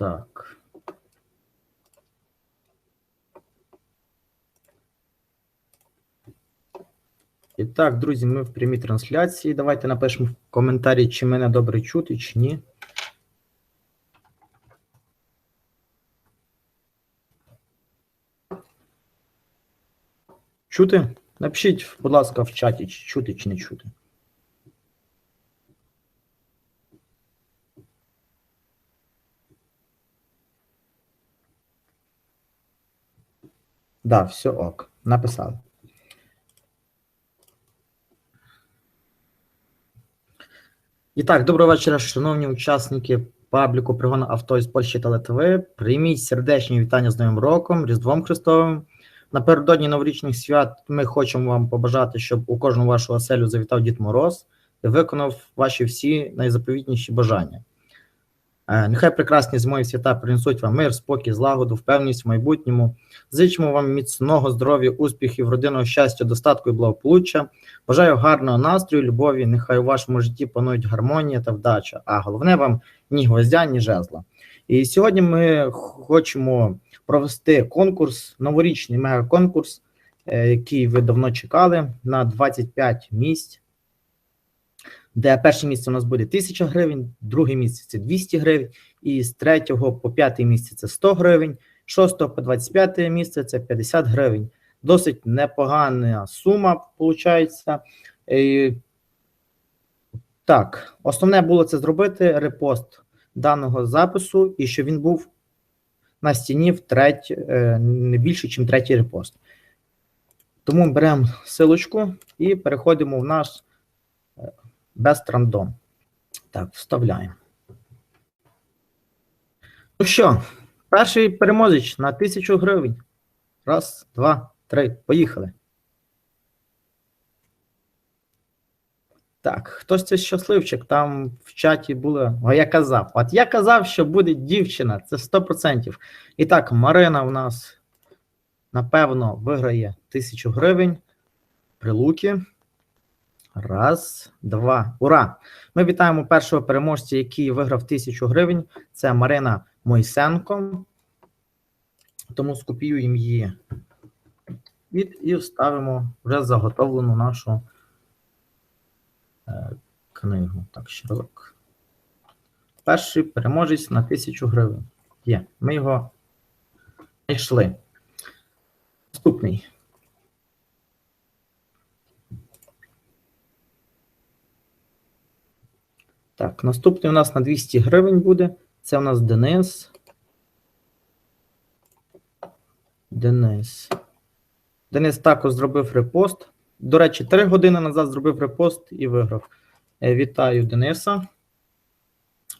Так. І так, друзі, ми в прямій трансляції. Давайте напишемо в коментарі, чи мене добре чути, чи ні. Чути? Напишіть, будь ласка, в чаті, чи чути, чи не чути. Да, все ок. Написали. І так, доброго вечора, шановні учасники пабліку пригону авто із Польщі та Литви. Прийміть сердечні вітання з Новим роком, Різдвом Христовим. Напередодні новорічних свят ми хочемо вам побажати, щоб у кожну вашу оселю завітав Дід Мороз і виконав ваші всі найзаповітніші бажання. Е, Нехай прекрасні зимові свята принесуть вам мир, спокій, злагоду, впевненість в майбутньому. Зичимо вам міцного здоров'я, успіхів, родинного щастя, достатку і благополуччя. Бажаю гарного настрою, любові. Нехай у вашому житті панують гармонія та вдача. А головне вам ні гвоздя, ні жезла. І сьогодні ми хочемо провести конкурс, новорічний мегаконкурс, е, який ви давно чекали на 25 місць. Де перше місце у нас буде 1000 гривень, друге місце це 200 гривень, і з третього по п'яте місце це 100 гривень, шостого по 25 місце це 50 гривень. Досить непогана сума, виходить. Так, основне було це зробити репост даного запису, і щоб він був на стіні в треть, е, не більше, ніж третій репост. Тому беремо силочку і переходимо в наш Best Random. Так, вставляємо. Ну що, перший переможець на 1000 гривень. Раз, два, три. Поїхали. Так, хтось це щасливчик, там в чаті було. А я казав. От я казав, що буде дівчина, це 100%. І так, Марина у нас, напевно, виграє 1000 гривень. Прилуки. Раз, два. Ура! Ми вітаємо першого переможця, який виграв 1000 гривень. Це Марина Мойсенко. Тому скопіюємо її від і вставимо вже заготовлену нашу е, книгу. Так, ще. Перший переможець на 1000 гривень. Є. Ми його знайшли. Наступний. Наступний у нас на 200 гривень буде. Це у нас Денис. Денис. Денис також зробив репост. До речі, 3 години назад зробив репост і виграв. Е, Вітаю Дениса.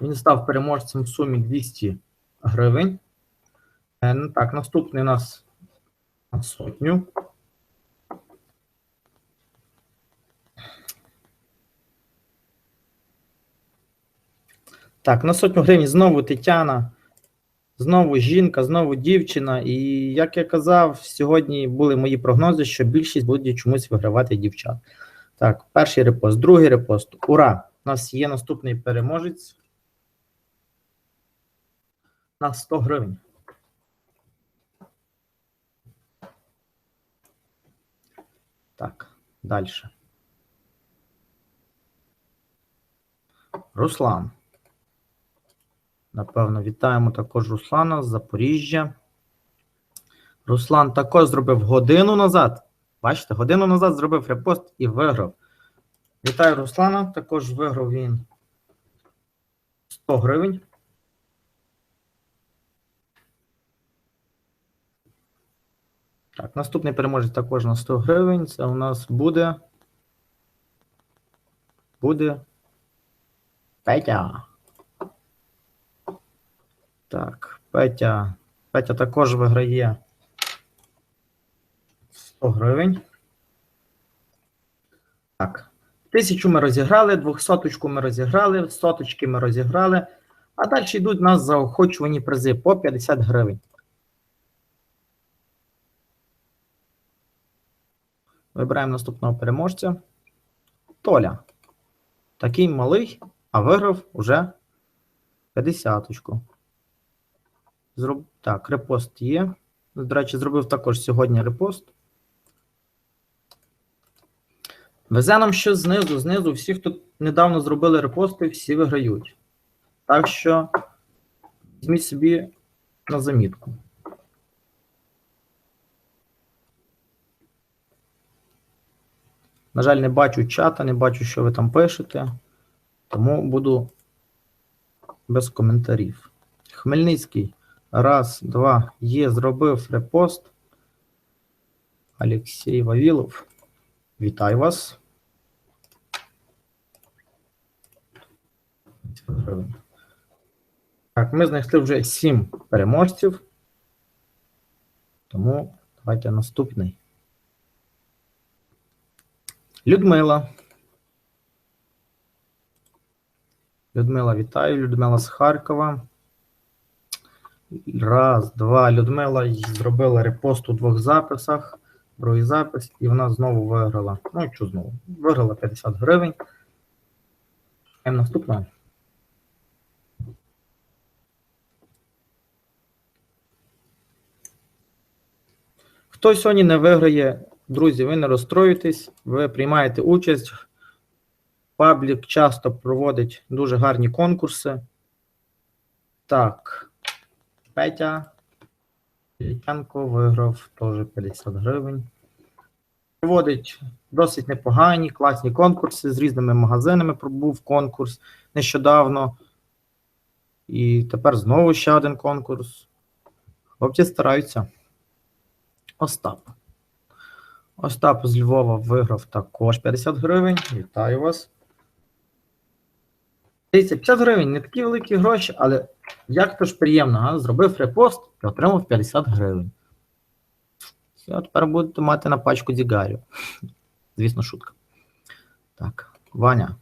Він став переможцем в сумі 200 гривень. Е, ну Так, наступний у нас на сотню. Так, на сотню гривень знову Тетяна, знову жінка, знову дівчина. І як я казав, сьогодні були мої прогнози, що більшість буде чомусь вигравати дівчат. Так, перший репост, другий репост. Ура! У нас є наступний переможець. На 100 гривень. Так, далі. Руслан. Напевно, вітаємо також Руслана з Запоріжжя. Руслан також зробив годину назад. Бачите, годину назад зробив репост і виграв. Вітаю Руслана. Також виграв він 100 гривень. Так, наступний переможець також на 100 гривень. Це у нас буде. Буде. Петя. Так, Петя. Петя також виграє 100 гривень. Так. Тисячу ми розіграли, двохсоточку ми розіграли, соточки ми розіграли. А далі йдуть у нас заохочувані призи по 50 гривень. Вибираємо наступного переможця. Толя. Такий малий, а виграв уже 50-очку. Зроб... Так, репост є. До речі, зробив також сьогодні репост. Везе нам ще знизу, знизу. Всі, хто недавно зробили репости, всі виграють. Так що візьміть собі на замітку. На жаль, не бачу чата, не бачу, що ви там пишете, тому буду без коментарів. Хмельницький. Раз, два. Є, зробив репост. Олексій Вавілов. Вітаю вас. Так, ми знайшли вже сім переможців. Тому давайте наступний. Людмила. Людмила, вітаю. Людмила з Харкова. Раз, два. Людмила зробила репост у двох записах. Другий запис, і вона знову виграла. Ну, що знову? Виграла 50 гривень. Чекаємо наступного. Хто сьогодні не виграє, друзі, ви не розстроюйтесь, ви приймаєте участь. Паблік часто проводить дуже гарні конкурси. Так, Петя Літянко виграв теж 50 гривень. Проводить досить непогані, класні конкурси з різними магазинами. Був конкурс нещодавно. І тепер знову ще один конкурс. Хлопці стараються. Остап. Остап з Львова виграв також 50 гривень. Вітаю вас. Дивіться, 50 гривень не такі великі гроші, але як то ж приємно, а? зробив репост і отримав 50 гривень. Все, тепер будете мати на пачку Дігарю. Звісно, шутка. Так, Ваня.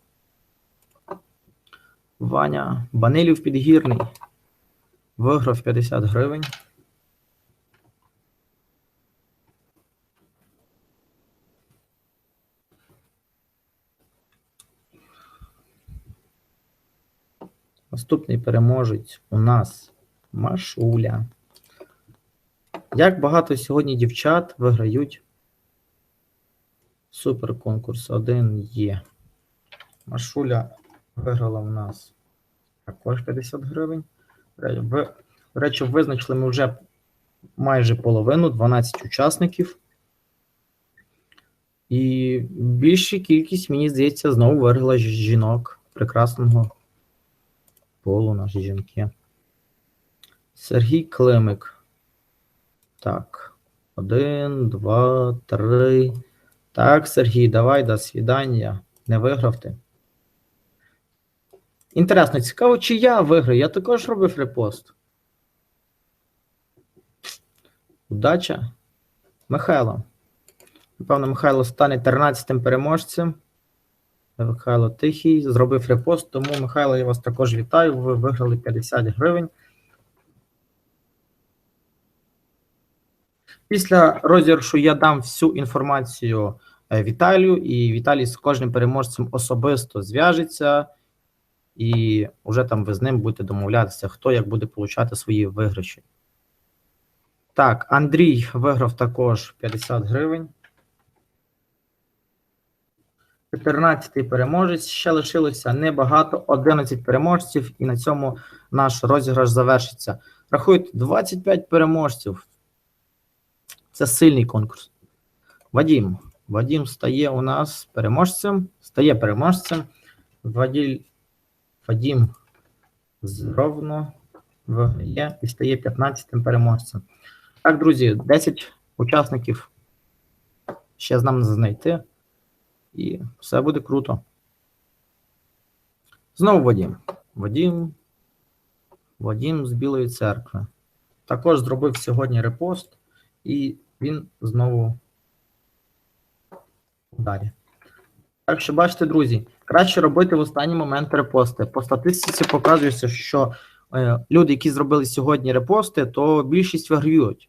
Ваня Банилів підгірний. Виграв 50 гривень. Наступний переможець у нас Машуля. Як багато сьогодні дівчат виграють суперконкурс. Один є. Машуля виграла в нас також 50 гривень. В, до речі, визначили ми вже майже половину, 12 учасників. І більша кількість, мені здається, знову виграла жінок прекрасного полу наші жінки. Сергій Климик. Так. Один, два, три. Так, Сергій, давай до свідання. Не виграв ти. Інтересно, цікаво, чи я виграю. Я також робив репост. Удача. Михайло. Напевно, Михайло стане 13-тим переможцем. Михайло Тихий зробив репост, тому Михайло, я вас також вітаю. Ви виграли 50 гривень. Після розіграшу я дам всю інформацію е, Віталію, і Віталій з кожним переможцем особисто зв'яжеться, і вже там ви з ним будете домовлятися, хто як буде получати свої виграші. Так, Андрій виграв також 50 гривень. 14-й переможець. Ще лишилося небагато, 11 переможців, і на цьому наш розіграш завершиться. Рахуйте, 25 переможців. Це сильний конкурс. Вадім. Вадім стає у нас переможцем. Стає переможцем. Ваділь, Вадім зровно виграє і стає 15-тим переможцем. Так, друзі, 10 учасників ще з нами знайти. І все буде круто. Знову Вадім. Вадім. Вадім з Білої церкви. Також зробив сьогодні репост, і він знову ударі. Так що, бачите, друзі, краще робити в останній момент репости. По статистиці показується, що е, люди, які зробили сьогодні репости, то більшість виграють.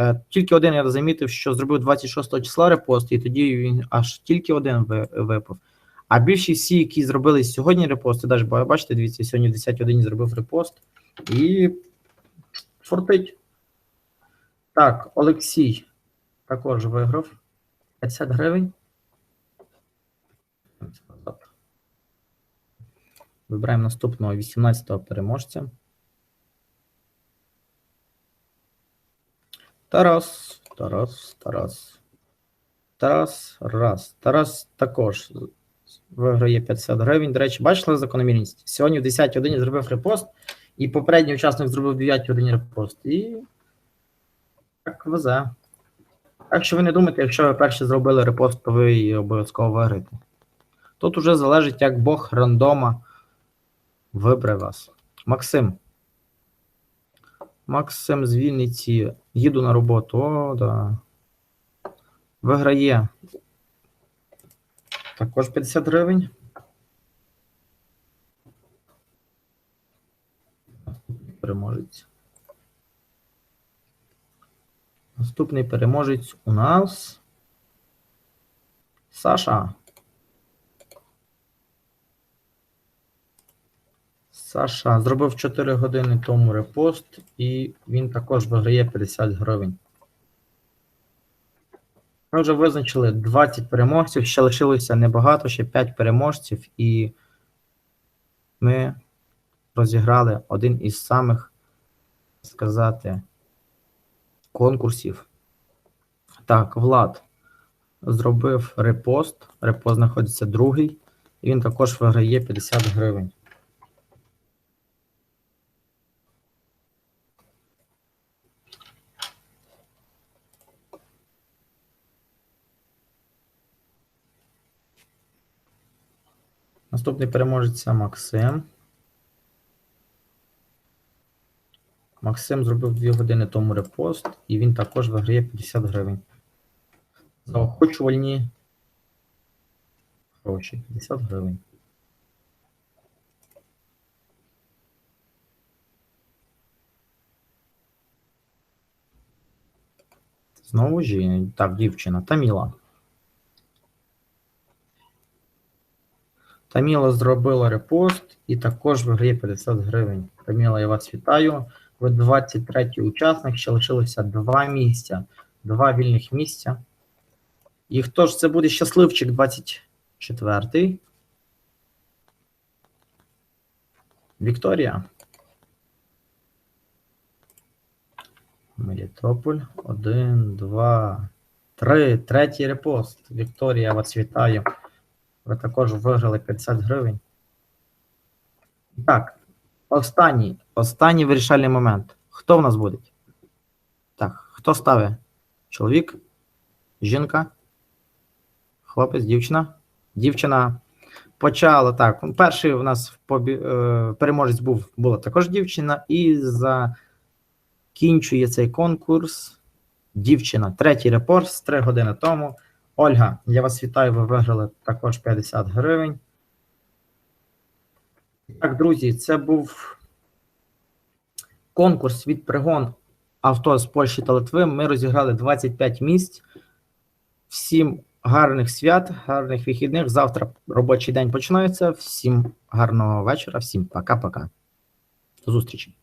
Е, Тільки один я замітив, що зробив 26 числа репост, і тоді він аж тільки один випав. А більшість всі, які зробили сьогодні репости, навіть бачите, дивіться, сьогодні в 10 годині зробив репост, і Фортить. Так, Олексій також виграв 50 гривень. Вибираємо наступного 18-го переможця. Тарас, Тарас, Тарас. Тарас, раз. Тарас також виграє 50 гривень. До речі, бачили закономірність? Сьогодні в 10 годині зробив репост, і попередній учасник зробив в 9 годині репост. І так везе. Так що ви не думайте, якщо ви перші зробили репост, то ви її обов'язково виграєте. Тут уже залежить, як Бог рандома вибере вас. Максим. Максим з Вінниці. Їду на роботу. О, да. Виграє. Також 50 гривень. Переможець. Наступний переможець у нас. Саша. Саша зробив 4 години тому репост, і він також виграє 50 гривень. Ми вже визначили 20 переможців, ще лишилося небагато, ще 5 переможців, і ми розіграли один із самих, сказати, конкурсів. Так, Влад зробив репост. Репост знаходиться другий, і він також виграє 50 гривень. Наступний переможець Максим. Максим зробив 2 години тому репост, і він також виграє 50 гривень. Заохочувальні гроші. 50 гривень. Знову ж, так, дівчина. Таміла. Таміла зробила репост і також виграє 50 гривень. Таміла, я вас вітаю. Ви 23 учасник, ще лишилося два місця, два вільних місця. І хто ж це буде щасливчик 24? Вікторія. Мелітополь. Один, два, три. Третій репост. Вікторія, вас вітаю. Ви також виграли 50 гривень. Так, останній, останній вирішальний момент. Хто в нас буде? Так, хто ставить? Чоловік? Жінка? Хлопець, дівчина? Дівчина почала так. Перший у нас побі... е, переможець був була також дівчина, і закінчує цей конкурс. Дівчина. Третій репорт з 3 години тому. Ольга, я вас вітаю, ви виграли також 50 гривень. Так, друзі, це був конкурс від пригон авто з Польщі та Литви. Ми розіграли 25 місць. Всім гарних свят, гарних вихідних. Завтра робочий день починається. Всім гарного вечора, всім пока-пока. До зустрічі.